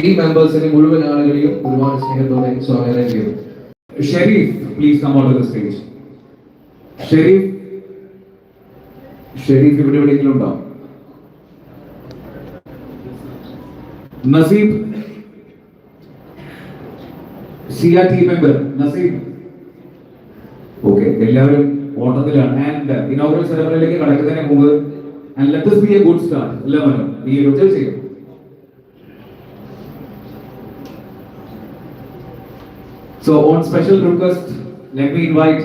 ഈ മെമ്പേഴ്സിനെ മുഴുവൻ ആളുകളെയും ഒരുപാട് സ്നേഹത്തോടെ സ്വാഗതം ചെയ്യുന്നു. Sharif please come out of the stage Sharif Sharif ഇവിടെ എവിടെയെങ്കിലും ഉണ്ടോ? Naseeb SIA team member Naseeb. Okay എല്ലാവരും ഓട്ടത്തിലാണ്. ആൻഡ് ഇനോഗ്രൽ സെറമണിയിലേക്ക് കടക്കുന്നതിന് മുമ്പ് and let us be a good start അല്ലേ മനോ? ഈ ഒരു ചെയ്യും. So on special request, let me invite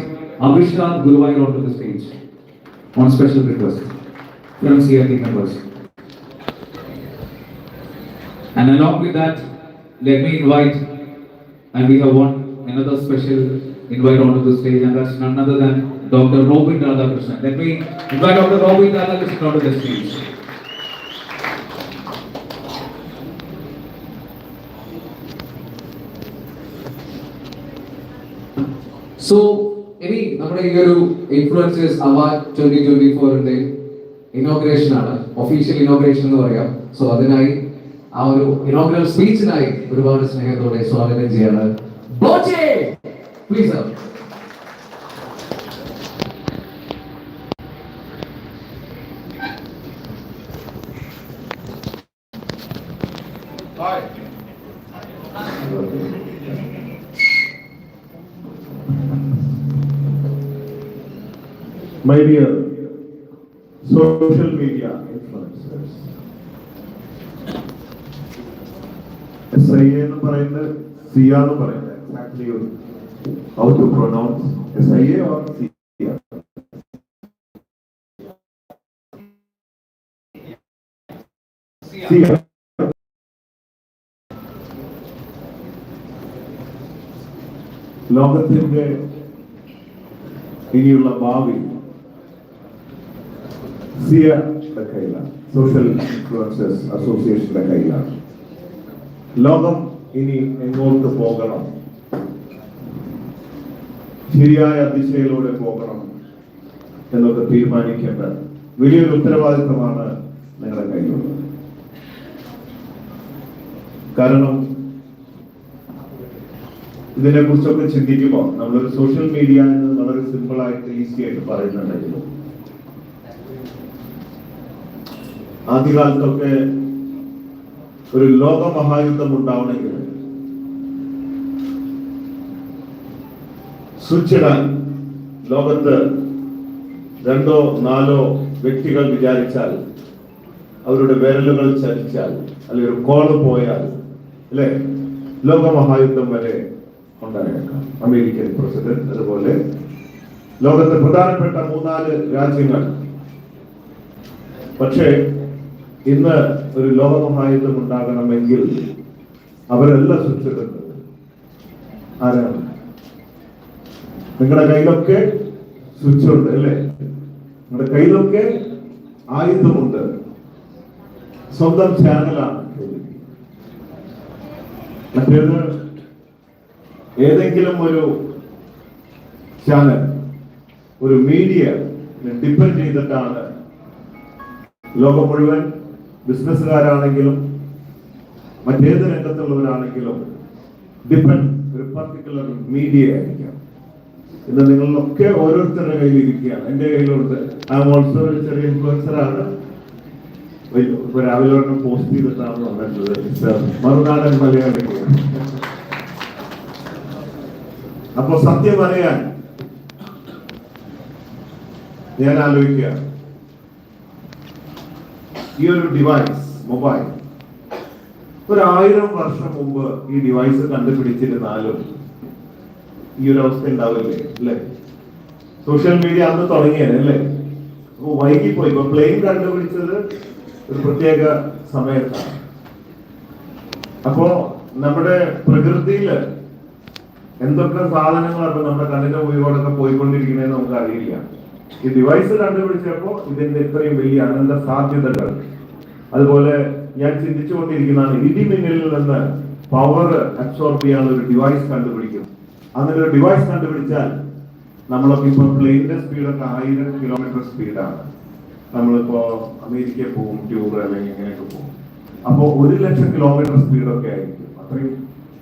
Abhishek Guruvayur onto the stage. On special request from CRT members. And along with that, let me invite, and we have one another special invite onto the stage, and that's none other than Dr. Robin Radhakrishnan. Let me invite Dr. Robin Radhakrishnan onto the stage. So ഇനി നമ്മുടെ ഈ ഒരു influencers award twenty twenty ഫോറിന്റെ inauguration ആണ്. Official inauguration എന്ന് പറയാം. So അതിനായി ആ ഒരു ഇനോഗ്രൽ സ്പീച്ചിനായി ഒരുപാട് സ്നേഹത്തോടെ സ്വാഗതം ചെയ്യാണ്. Please My dear social media influencers. S എന്ന് പറയുന്നത് സിയ എന്ന് പറയുന്നത്. Exactly how to pronounce S I A or C SIA ലോകത്തിന്റെ ഇനിയുള്ള ഭാവി സിയയുടെ കയ്യിലാണ്. സോഷ്യൽ ഇൻഫ്ലുവൻസേഴ്സ് അസോസിയേഷന്റെ കയ്യിലാണ്. ലോകം ഇനി എങ്ങോട്ട് പോകണം? ശരിയായ ദിശയിലൂടെ പോകണം എന്നൊക്കെ തീരുമാനിക്കേണ്ട വലിയൊരു ഉത്തരവാദിത്തമാണ് നിങ്ങളുടെ കയ്യിലുള്ളത്. കാരണം ഇതിനെ കുറിച്ചൊക്കെ ചിന്തിക്കുമ്പോൾ നമ്മളൊരു സോഷ്യൽ മീഡിയ എന്ന് വളരെ സിമ്പിളായിട്ട് ഈസി ആയിട്ട് പറയുന്നുണ്ടെങ്കിലും ആദ്യകാലത്തൊക്കെ ഒരു ലോകമഹായുദ്ധം ഉണ്ടാവണമെങ്കിൽ സ്വിച്ചിടാൻ ലോകത്ത് രണ്ടോ നാലോ വ്യക്തികൾ വിചാരിച്ചാൽ അവരുടെ വിരലുകൾ ചലിച്ചാൽ അല്ലെങ്കിൽ ഒരു കോൾ പോയാൽ അല്ലെ? ലോകമഹായുദ്ധം വരെ ഉണ്ടായേക്കാം. അമേരിക്കൻ പ്രസിഡന്റ് അതുപോലെ ലോകത്തെ പ്രധാനപ്പെട്ട മൂന്നാൽ രാജ്യങ്ങൾ. പക്ഷേ ഇന്ന് ഒരു ലോകമഹായുദ്ധം ഉണ്ടാകണമെങ്കിൽ അവരെല്ലാം സൃഷ്ടിച്ചിട്ടുണ്ട്. ആരാണ്? നിങ്ങളുടെ കയ്യിലൊക്കെ സ്വിച്ച് ഉണ്ട് അല്ലേ? നിങ്ങളുടെ കയ്യിലൊക്കെ ആയുധമുണ്ട്. സ്വന്തം ചാനലാണ് മറ്റേത് ഏതെങ്കിലും ഒരു ചാനൽ ഒരു മീഡിയ ഡിപ്പെൻഡ് ചെയ്തിട്ടാണ് ലോകം മുഴുവൻ ബിസിനസ്സുകാരാണെങ്കിലും മറ്റേത് രംഗത്തുള്ളവരാണെങ്കിലും ഡിപ്പെൻഡ് ഒരു പർട്ടിക്കുലർ മീഡിയ ആയിരിക്കാം. ഇന്ന് നിങ്ങളിലൊക്കെ ഓരോരുത്തരുടെ കയ്യിൽ ഇരിക്കുകയാണ്. എന്റെ കയ്യിലുണ്ട്. ആം ഓൾസോ ഒരു ചെറിയ ഇൻഫ്ലുവൻസർ ആണ്. ഇപ്പൊ രാവിലെ ഒരെണ്ണം പോസ്റ്റ് ചെയ്തിട്ടാണ് വന്നിട്ടുള്ളത്. മറുനാടൻ മലയാളി അപ്പൊ സത്യം അറിയാൻ ഞാൻ ആലോചിക്കുക ഈ ഒരു ഡിവൈസ് മൊബൈൽ ഒരായിരം വർഷം മുമ്പ് ഈ ഡിവൈസ് കണ്ടുപിടിച്ചിരുന്നാലും ഈ ഒരു അവസ്ഥ ഉണ്ടാവില്ലേ? അല്ലേ? സോഷ്യൽ മീഡിയ അന്ന് തുടങ്ങിയത് അല്ലേ? അപ്പൊ വൈകിപ്പോയി. ഇപ്പൊ പ്ലെയിൻ കണ്ടുപിടിച്ചത് ഒരു പ്രത്യേക സമയത്താണ്. അപ്പോ നമ്മുടെ പ്രകൃതിയിൽ എന്തൊക്കെ സാധനങ്ങളാണ് നമ്മുടെ കണ്ണിന്റെ മുഴുവനൊക്കെ പോയിക്കൊണ്ടിരിക്കുന്നതെന്ന് നമുക്ക് അറിയില്ല ഈ ഡിവൈസ് കണ്ടുപിടിച്ചപ്പോൾ ഇതിന്റെ ഇത്രയും വലിയ അനന്ത സാധ്യതകൾ. അതുപോലെ ഞാൻ ചിന്തിച്ചുകൊണ്ടിരിക്കുന്നതാണ് ഇടിമിന്നലിൽ നിന്ന് പവർ അബ്സോർബ് ചെയ്യാനുള്ള ഒരു ഡിവൈസ് കണ്ടുപിടിക്കും. അങ്ങനെ ഒരു ഡിവൈസ് കണ്ടുപിടിച്ചാൽ നമ്മളൊക്കെ ഇപ്പൊ പ്ലെയിനിന്റെ സ്പീഡൊക്കെ ആയിരം കിലോമീറ്റർ സ്പീഡാണ് നമ്മളിപ്പോ അമേരിക്കയിൽ പോകും ട്യൂബ് അല്ലെങ്കിൽ ഇങ്ങനെയൊക്കെ പോകും. അപ്പോൾ ഒരു ലക്ഷം കിലോമീറ്റർ സ്പീഡൊക്കെ ആയിരിക്കും. അത്രയും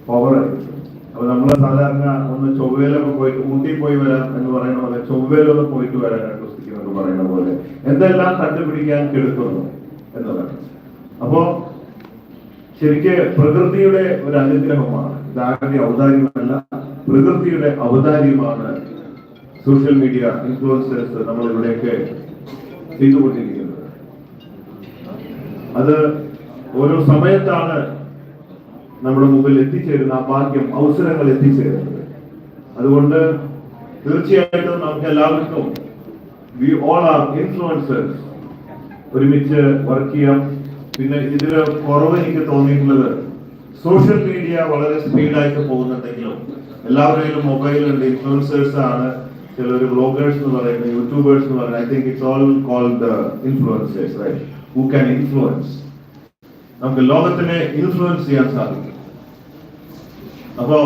പവർ ആയിരിക്കും. അപ്പൊ നമ്മൾ സാധാരണ ഒന്ന് ചൊവ്വയിലൊക്കെ പോയിട്ട് ഊട്ടി പോയി വരാം എന്ന് പറയുന്ന പോലെ ചൊവ്വയിലൊന്ന് പോയിട്ട് വരാനായിട്ട് എന്ന് പറയുന്ന പോലെ എന്തെല്ലാം കണ്ടുപിടിക്കാൻ കെടുക്കുന്നു എന്നതാണ് അപ്പോ ശരിക്ക് പ്രകൃതിയുടെ ഒരു അനുഗ്രഹമാണ്. ഇതാകെ ഔദാര്യമല്ല പ്രകൃതിയുടെ ഔദാര്യമാണ് സോഷ്യൽ മീഡിയ ഇൻഫ്ലുവൻസേഴ്സ് നമ്മൾ ഇവിടെയൊക്കെ ചെയ്തുകൊണ്ടിരിക്കുന്നത്. അത് ഓരോ സമയത്താണ് നമ്മുടെ മുമ്പിൽ എത്തിച്ചേരുന്ന ആ ഭാഗ്യം അവസരങ്ങൾ എത്തിച്ചേരുന്നത് അതുകൊണ്ട് തീർച്ചയായിട്ടും നമുക്ക് എല്ലാവർക്കും വി ഓൾ ആർ ഇൻഫ്ലുവൻസേഴ്സ് ഒരുമിച്ച് വർക്ക് ചെയ്യാം. പിന്നെ ഇതിൽ കുറവ് എനിക്ക് തോന്നിയിട്ടുള്ളത് സോഷ്യൽ മീഡിയ വളരെ സ്പീഡായിട്ട് പോകുന്നുണ്ടെങ്കിലും എല്ലാവരുടെയും മൊബൈൽ ഉണ്ട് ഇൻഫ്ലുവൻസേഴ്സ് ആണ്. ചിലർ ബ്ലോഗേഴ്സ് എന്ന് പറയുന്നത് യൂട്യൂബേഴ്സ് എന്ന് പറയുന്നത് I think it's all called influencers right who can influence നമുക്ക് ലോകത്തിനെ ഇൻഫ്ലുവൻസ് ചെയ്യാൻ സാധിക്കും. അപ്പോ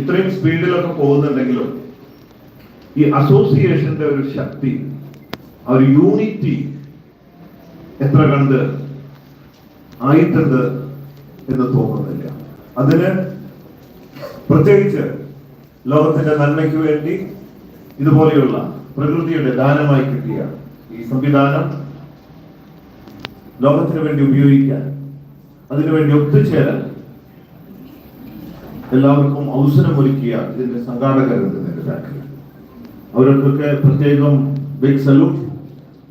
ഇത്രയും സ്പീഡിലൊക്കെ പോകുന്നുണ്ടെങ്കിലും ഈ അസോസിയേഷന്റെ ഒരു ശക്തി ആ ഒരു യൂണിറ്റി എത്ര കണ്ട് ആയിട്ടുണ്ട് എന്ന് തോന്നുന്നില്ല. അതിന് പ്രത്യേകിച്ച് ലോകത്തിന്റെ നന്മയ്ക്ക് വേണ്ടി ഇതുപോലെയുള്ള പ്രകൃതിയുടെ ദാനമായി കിട്ടിയ ഈ സംവിധാനം ലോകത്തിന് വേണ്ടി ഉപയോഗിക്കാൻ അതിനുവേണ്ടി ഒത്തുചേരാൻ എല്ലാവർക്കും അവസരമൊരുക്കിയ ഇതിന്റെ സംഘാടകരുണ്ട് നേതാക്കൾ അവർക്കൊക്കെ പ്രത്യേകം ബിഗ് സലൂട്ട്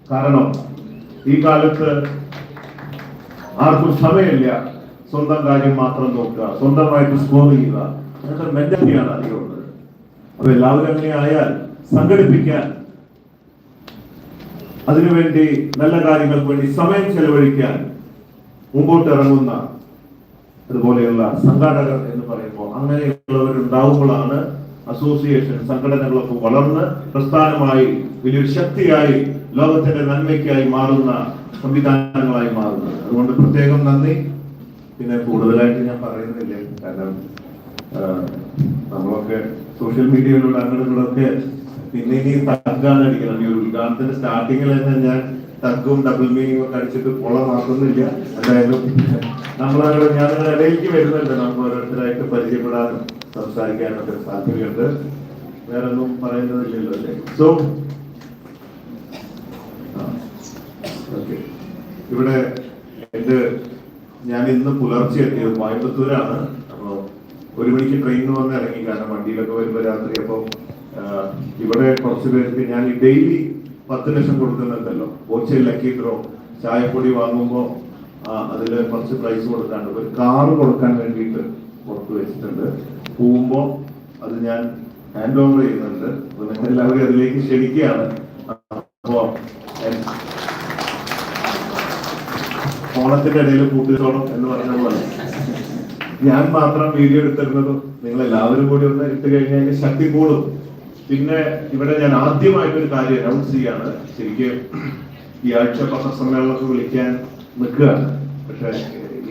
കാരണം ഈ കാലത്ത് ആർക്കും സമയമില്ല. സ്വന്തം കാര്യം മാത്രം നോക്കുക സ്വന്തമായിട്ട് സ്കോർ ചെയ്യുക. അങ്ങനത്തെ മെന്റാലിറ്റിയാണ് അധികമുള്ളത് അപ്പൊ എല്ലാവരും അങ്ങനെ ആയാൽ സംഘടിപ്പിക്കാൻ അതിനുവേണ്ടി നല്ല കാര്യങ്ങൾക്ക് വേണ്ടി സമയം ചെലവഴിക്കാൻ മുമ്പോട്ട് ഇറങ്ങുന്ന അതുപോലെയുള്ള സംഘാടകർ എന്ന് പറയുമ്പോൾ അങ്ങനെയുള്ളവർ ഉണ്ടാവുമ്പോഴാണ് അസോസിയേഷൻ സംഘടനകളൊക്കെ വളർന്ന് പ്രസ്ഥാനമായി വലിയൊരു ശക്തിയായി ലോകത്തിന്റെ നന്മയ്ക്കായി മാറുന്ന സംവിധാനങ്ങളായി മാറുന്നത്. അതുകൊണ്ട് പ്രത്യേകം നന്ദി. പിന്നെ കൂടുതലായിട്ട് ഞാൻ പറയുന്നില്ല. കാരണം നമ്മളൊക്കെ സോഷ്യൽ മീഡിയയിലൂടെ അങ്ങോട്ടൊക്കെ പിന്നെ ഇനി തഗ്ഗാണ് അടിക്കണം ഈ ഉദ്ഘാടനത്തിന്റെ സ്റ്റാർട്ടിങ്ങിൽ തന്നെ ഞാൻ തഗ്ഗും ഡബിൾ മീനിങ് ഒക്കെ അടിച്ചിട്ട് കുളമാക്കുന്നില്ല. എന്തായാലും നമ്മളവിടെ ഞാൻ ഇടയിലേക്ക് വരുന്നുണ്ട്. നമുക്ക് ഓരോരുത്തരായിട്ട് പരിചയപ്പെടാനും സംസാരിക്കാനും ഒക്കെ സാധ്യതയുണ്ട്. വേറെ ഒന്നും പറയുന്നതില്ലല്ലോ അല്ലേ സോ ഓക്കെ ഇവിടെ എന്റെ ഞാൻ ഇന്ന് പുലർച്ചെ എത്തിയത് കോയമ്പത്തൂരാണ്. അപ്പോ ഒരു മണിക്ക് ട്രെയിൻ വന്ന് ഇറങ്ങി. കാരണം വണ്ടിയിലൊക്കെ വരുമ്പോ രാത്രി. അപ്പൊ ഇവിടെ കുറച്ച് പേർക്ക് ഞാൻ ഡെയിലി പത്ത് ലക്ഷം കൊടുക്കുന്നുണ്ടല്ലോ. ഓച്ചയിൽ ഡ്രോ ചായപ്പൊടി വാങ്ങുമ്പോൾ അതിൽ കുറച്ച് പ്രൈസ് കൊടുക്കാണ്ട്. ഒരു കാറ് കൊടുക്കാൻ വേണ്ടിയിട്ട് പുറത്ത് വെച്ചിട്ടുണ്ട്. പോകുമ്പോ അത് ഞാൻ ഹാൻഡ് ഓവർ ചെയ്യുന്നുണ്ട്. അപ്പൊ നിങ്ങൾ എല്ലാവരും അതിലേക്ക് ക്ഷണിക്കുകയാണ്. അപ്പോ എൻ- ഓണത്തിന്റെ ഇടയിൽ കൂട്ടിച്ചോണം എന്ന് പറഞ്ഞ പോലെ. ഞാൻ മാത്രം വീഡിയോ എടുത്തിരുന്നതും നിങ്ങൾ എല്ലാവരും കൂടി ഒന്ന് ഇട്ട് കഴിഞ്ഞാൽ ശക്തി കൂടും. പിന്നെ ഇവിടെ ഞാൻ ആദ്യമായിട്ട് ഒരു കാര്യം അനൗൺസ് ചെയ്യാണ്. ശരിക്കും ഈ ആഴ്ച പത്രസമ്മേളനമൊക്കെ വിളിക്കാൻ നിൽക്കുകയാണ് പക്ഷെ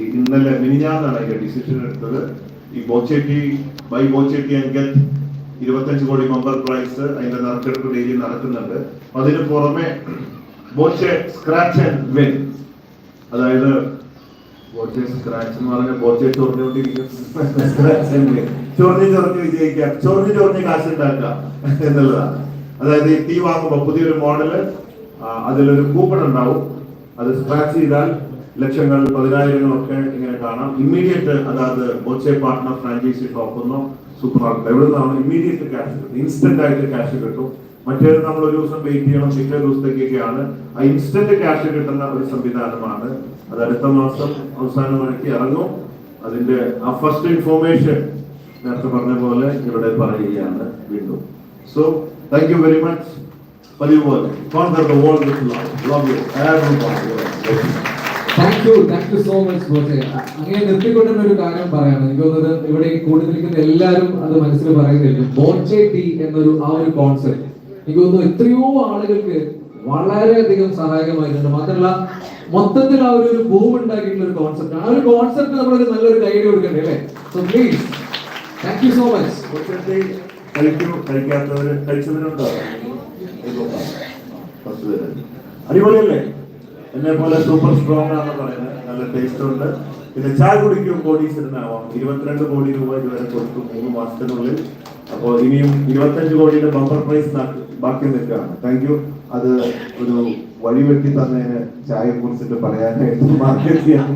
ഇന്നലെ മിനിഞ്ഞാന്നാണ് അതിന്റെ ഡിസിഷൻ എടുത്തത്. ഈ Boche tea buy Boche tea and get ഇരുപത്തഞ്ച് കോടി മെമ്പർ പ്രൈസ് അതിന്റെ നറുക്കെടുപ്പ് ഡെയിലി നടക്കുന്നുണ്ട്. അതിന് പുറമെ ബോച്ചെ സ്ക്രാച്ച് ആൻഡ് വിൻ അതായത് ബോച്ചെ സ്ക്രാച്ച് എന്ന് പറഞ്ഞ ബോച്ചെ ചൊറിഞ്ഞുകൊണ്ടിരിക്കും സ്ക്രാച്ച് ആൻഡ് വിൻ ചൊറിഞ്ഞ് ചൊറിഞ്ഞ് വിജയിക്കാം. ചൊറിഞ്ഞ് ചൊറിഞ്ഞ് കാശ് ഉണ്ടാക്കാം എന്നുള്ളതാണ്. അതായത് ഈ ടീ വാങ്ങുമ്പോൾ പുതിയൊരു മോഡൽ അതിലൊരു കൂപ്പൺ ഉണ്ടാവും. അത് സ്ക്രാച്ച് ചെയ്താൽ ലക്ഷങ്ങൾ പതിനായിരങ്ങളൊക്കെ ഇങ്ങനെ കാണാം. ഇമ്മീഡിയറ്റ് അതായത് ബോച്ചെ പാർട്ട്ണർ ഫ്രാഞ്ചൈസി ഷോപ്പെന്നോ സൂപ്പർ മാർക്കറ്റ്. എവിടെ നിന്നാണ് ഇമ്മീഡിയറ്റ് ക്യാഷ് കിട്ടും. ഇൻസ്റ്റന്റ് ആയിട്ട് ക്യാഷ് കിട്ടും. മറ്റേത് നമ്മൾ ഒരു ദിവസം വെയിറ്റ് ചെയ്യണം. പിറ്റേ ദിവസത്തേക്കൊക്കെയാണ്. ആ ഇൻസ്റ്റന്റ് ക്യാഷ് കിട്ടുന്ന ഒരു സംവിധാനമാണ്. അത് അടുത്ത മാസം അവസാനം മണിക്ക് ഇറങ്ങും. അതിന്റെ ആ ഫസ്റ്റ് ഇൻഫോർമേഷൻ നേരത്തെ പറഞ്ഞ പോലെ ഇവിടെ പറയുകയാണ് വീണ്ടും. So thank you very much പതിവ് പോലെ world love you thank you thank you so much Boche അങ്ങനെ നിർത്തിക്കൊണ്ടുള്ള ഒരു കാര്യം പറയാണ്. എനിക്ക് തോന്നുന്നത് ഇവിടെ കൂടി നിൽക്കുന്ന എല്ലാവരും അത് മനസ്സിൽ പറയുന്നില്ല ബോച്ചെ ടി എന്നൊരു ആ ഒരു കോൺസെപ്റ്റ് എനിക്ക് തോന്നുന്നു എത്രയോ ആളുകൾക്ക് വളരെയധികം സഹായകമായിട്ടുണ്ട്. മാത്രമല്ല മൊത്തത്തിൽ ആ ഒരു ഭൂമി ഉണ്ടാക്കിയിട്ടുള്ള ഒരു കോൺസെപ്റ്റ് ആ ഒരു കോൺസെപ്റ്റ് നമ്മളൊരു നല്ലൊരു ഗൈഡ് കൊടുക്കണ്ടേ അല്ലേ? So please thank you so much അടിപൊളിയല്ലേ? എന്നെ പോലെ സൂപ്പർ സ്ട്രോങ് ആണെന്ന് പറയുന്നത്. നല്ല ടേസ്റ്റ് ഉണ്ട്. പിന്നെ ചായ കുടിക്കും കോടീശ്വരനാവാം ഇരുപത്തിരണ്ട് കോടി രൂപ ഇതുവരെ കൊടുത്തു മൂന്ന് മാസത്തിനുള്ളിൽ. അപ്പോൾ ഇനിയും ഇരുപത്തഞ്ച് കോടിയുടെ ബമ്പർ പ്രൈസ് ബാക്കി നിൽക്കുകയാണ്. താങ്ക് യു അത് ഒരു വഴിവെട്ടി തന്നതിന് ചായയെ കുറിച്ചിട്ട് പറയാനായിട്ട് മാർക്കറ്റ് ചെയ്യാൻ.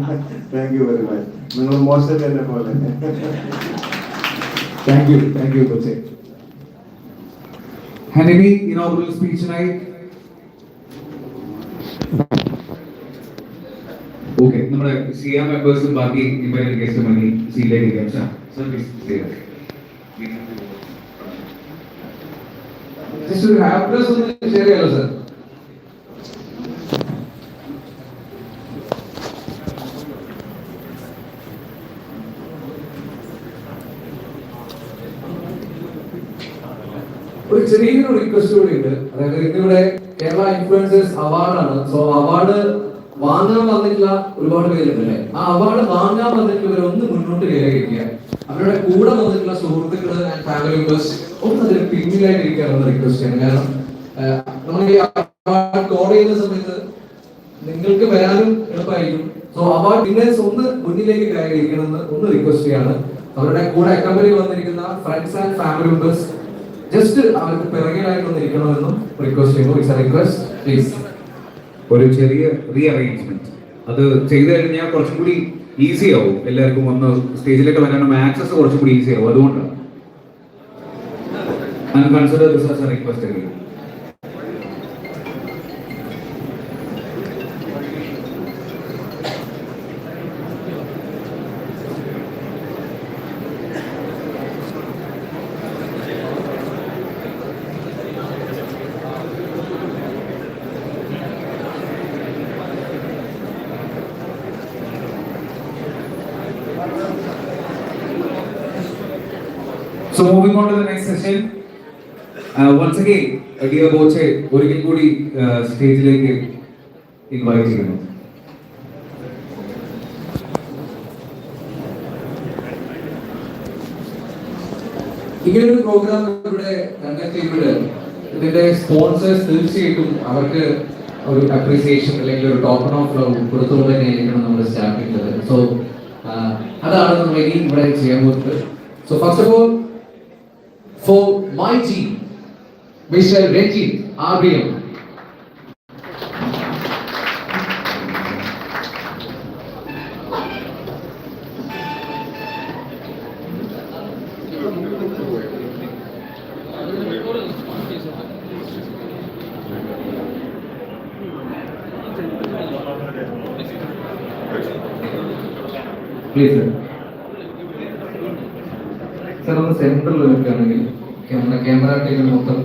താങ്ക് യു വെരി മച്ച് നിങ്ങൾ മോശം തന്നെ പോലെ. താങ്ക് യു താങ്ക് യു കൊച്ചെ ഹനിനി ഇനോഗ്രൽ സ്പീച്ചിനായി ഓക്കെ നമ്മുടെ സി എം മെമ്പേഴ്സും ബാക്കി ഇമ്പയർ ഗസ്റ്റും വേണ്ടി സീറ്റിലേക്ക് ഇരിക്കാം സർ പ്ലീസ് ജസ്റ്റ് ഒരു ഹാപ്പിനെസ് ഒന്ന് ഷെയർ ചെയ്യാലോ സർ ഒരു ചെറിയൊരു റിക്വസ്റ്റ് കൂടി ഉണ്ട്. അതായത് ഇന്നിവിടെ കേരള ഇൻഫ്ലുവൻസേഴ്സ് അവാർഡാണ് സോ അവാർഡ് വാങ്ങാൻ വന്നിട്ടുള്ള ഒരുപാട് പേരുണ്ടല്ലേ ആ അവാർഡ് വാങ്ങാൻ വന്നിട്ടുള്ളവർ ഒന്ന് മുന്നോട്ട് കയറിയിരിക്കുക അവരുടെ കൂടെ വന്നിട്ടുള്ള സുഹൃത്തുക്കൾ ഫാമിലി മെമ്പേഴ്സ് ഒന്ന് അതിന് പിന്നിലായിട്ടിരിക്കാനുള്ള റിക്വസ്റ്റ് ആണ്. കാരണം നമ്മൾ ഈ അവാർഡ് കോൾ ചെയ്യുന്ന സമയത്ത് നിങ്ങൾക്ക് വരാനും എളുപ്പമായിരിക്കും. സോ അവാർഡ് വിന്നേഴ്സ് ഒന്ന് മുന്നിലേക്ക് കയറിയിരിക്കണം എന്ന് ഒന്ന് റിക്വസ്റ്റ് ചെയ്യാണ്. അവരുടെ കൂടെ അക്കമ്പനി വന്നിരിക്കുന്ന friends and family members just അവർക്ക് പിറകിലായിട്ടൊന്ന് ഇരിക്കണമെന്നും റിക്വസ്റ്റ് ചെയ്യുന്നു. ഇറ്റ്സ് എ റിക്വസ്റ്റ് പ്ലീസ് ഒരു ചെറിയ റീ അത് ചെയ്തു കഴിഞ്ഞാൽ കുറച്ചും കൂടി ഈസി ആവും. എല്ലാവർക്കും ഒന്ന് സ്റ്റേജിലേക്ക് വരാനും ആക്സസ് കുറച്ചും കൂടി ഈസി ആവും. അതുകൊണ്ടാണ്. Consider a request again. To the next session. Uh, once again, uh, dear Boche, ഒരിക്കൽ കൂടി സ്റ്റേജിലേക്ക് ഇൻവൈറ്റ് ചെയ്യുന്നു. ഇങ്ങനൊരു പ്രോഗ്രാം ഇവിടെ കണ്ടക്ട് ചെയ്യുമ്പോൾ ഇതിന്റെ സ്പോൺസേഴ്സ് തീർച്ചയായിട്ടും അവർക്ക് ഒരു അപ്രീസിയേഷൻ അല്ലെങ്കിൽ ഒരു ടോക്കൺ ഓഫ് ലവ് കൊടുത്തുകൊണ്ട് തന്നെയായിരിക്കണം നമ്മൾ സ്റ്റാർട്ട് ചെയ്തത് സോ അതാണ് നമ്മൾ ഇനി ഇവിടെ ചെയ്യാൻ പോകുന്നത്. So first of all mighty Mr. Renjit Abraham. Please, sir. Sir, on the central level, can I camera camera ടീമിൽ മൊത്തം